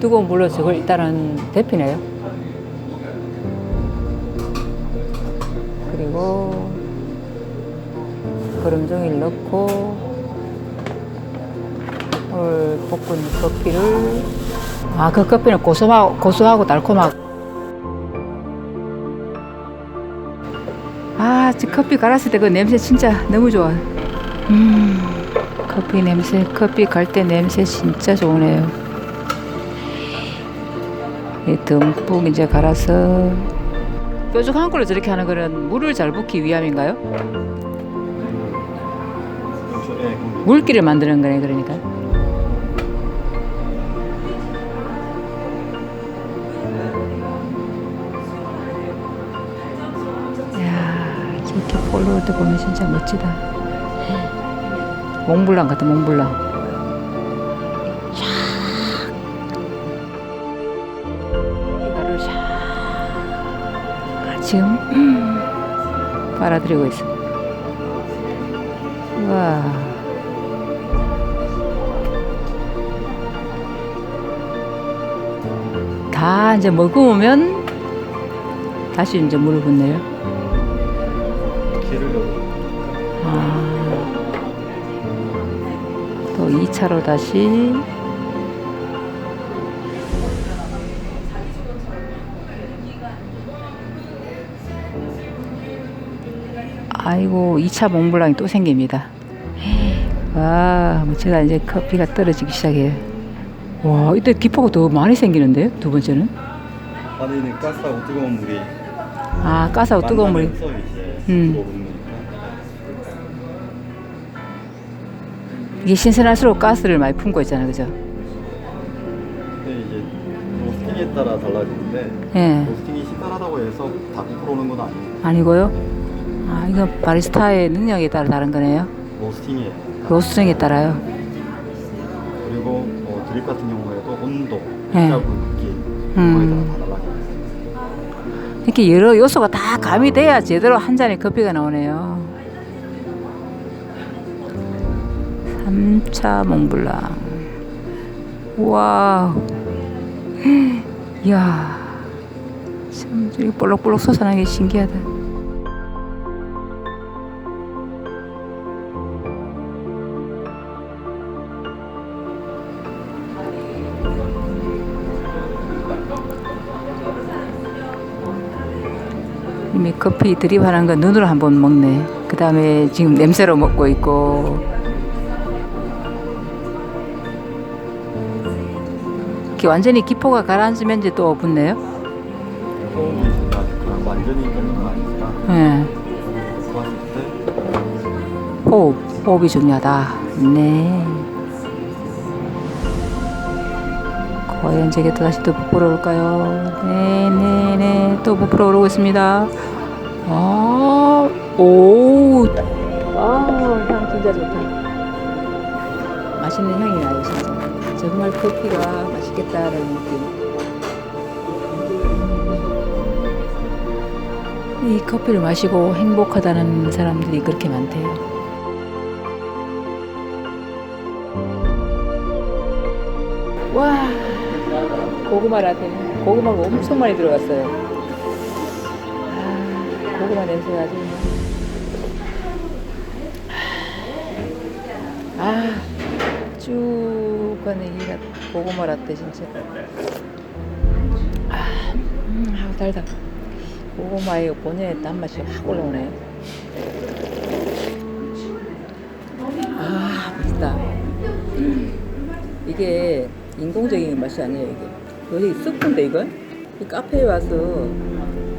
뜨거운 물로 저걸 일단은 데피네요. 그리고 거름종이를 넣고 오늘 볶은 커피를 아 그 커피는 고소하고 고소하고 달콤하고 아, 저 커피 갈았을 때 그 냄새 진짜 너무 좋아. 음, 커피 냄새, 커피 갈 때 냄새 진짜 좋으네요. 이 듬뿍 이제 갈아서 뾰족 한 걸로 저렇게 하는 거는 물을 잘 붓기 위함인가요? 예, 물기를 만드는 거네, 그러니까. 야, 저렇게 때 보면 진짜 멋지다. 몽블랑 같아, 몽블랑. 지금 음, 빨아들이고 있어. 와. 다 이제 먹으면 다시 이제 물을 붓네요. 아. 또 2차로 다시 아이고 2차 몽블랑이 또 생깁니다. 와, 뭐 제가 이제 커피가 떨어지기 시작해요. 와, 이때 기포가 더 많이 생기는데요? 두 번째는? 안에 있는 가스하고 뜨거운 물이 아, 가스하고 뜨거운 이제 음. 이게 신선할수록 가스를 많이 품고 있잖아요, 그죠? 근데 이제 로스팅에 따라 달라지는데 예. 로스팅이 시달하다고 해서 다 부풀어오는 건 아니에요. 아니고요. 아, 이건 바리스타의 능력에 따라 다른 거네요. 로스팅에 로스팅에 따라요. 그리고 어, 드립 같은 경우에도 온도, 네. 자국, 기 음. 다 달라져요. 이렇게 여러 요소가 다 가미돼야 제대로 한 잔의 커피가 나오네요. 3차 몽블랑. 우와. 이야. 참, 볼록볼록 솟아나는 게 신기하다. 이미 커피 드립하는 거 눈으로 한 번 먹네. 그 다음에 지금 냄새로 먹고 있고. 이렇게 완전히 기포가 가라앉으면 이제 또건 아니지만 예. 호흡, 호흡이 중요하다. 네. 과연 제게 또 다시 또 부풀어 올까요? 네, 네, 네. 또 부풀어 오르고 있습니다. 아, 오. 아, 향 진짜 좋다. 맛있는 향이 나요, 진짜. 정말 커피가 맛있겠다라는 느낌. 이 커피를 마시고 행복하다는 사람들이 그렇게 많대요. 와, 고구마 라떼는 고구마가 엄청 많이 들어갔어요. 아, 고구마 냄새가 아주. 아, 쭉 가는 이 라- 고구마 라떼 진짜. 아, 음, 아, 달다. 고구마의 본연의 단맛이 확 올라오네. 아, 맛있다. 이게 인공적인 맛이 아니에요, 이게. 여기 스프인데, 이건? 이 카페에 와서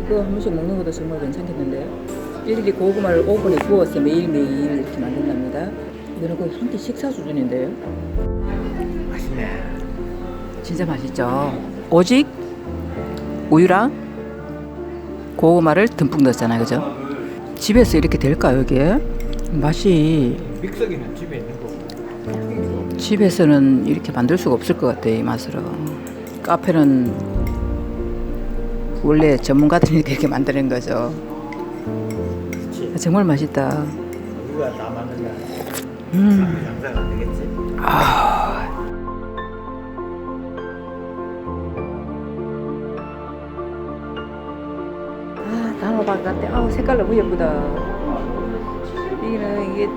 이거 한 번씩 먹는 것도 정말 괜찮겠는데요? 일일이 고구마를 오븐에 구워서 매일매일 이렇게 만든답니다. 이거는 거의 한 끼 식사 수준인데요? 맛있네. 진짜 맛있죠? 오직 우유랑 고구마를 듬뿍 넣었잖아요, 그죠? 집에서 이렇게 될까요, 이게? 맛이 믹서기는 집에 있는 거. 집에서는 이렇게 만들 수가 없을 것 같아요, 이 맛으로. 카페는 원래 전문가들이 그렇게 만드는 거죠. 아, 정말 맛있다. 누가 다 만든 음. 그 양사가 되겠지. 아. 아 단호박 같아. 아, 색깔 너무 예쁘다. 여기는 이게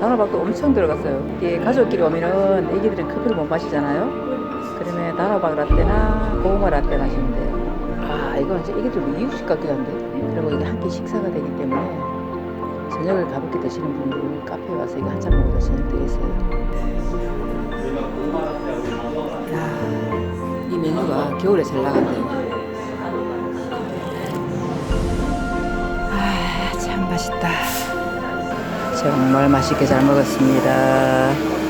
단호박도 엄청 들어갔어요. 이게 가족끼리 오면은 애기들은 커피를 못 마시잖아요. 그러면 단호박 라떼나 고구마 라떼 마시면 돼요. 아 이건 이제 애기들 이유식 같기도 한데. 그리고 이게 한 끼 식사가 되기 때문에 저녁을 가볍게 드시는 분들은 카페에 와서 이거 한잔 먹어도 저녁 되겠어요. 야, 이 메뉴가 겨울에 잘 나간대요. 아, 참 맛있다. 정말 맛있게 잘 먹었습니다.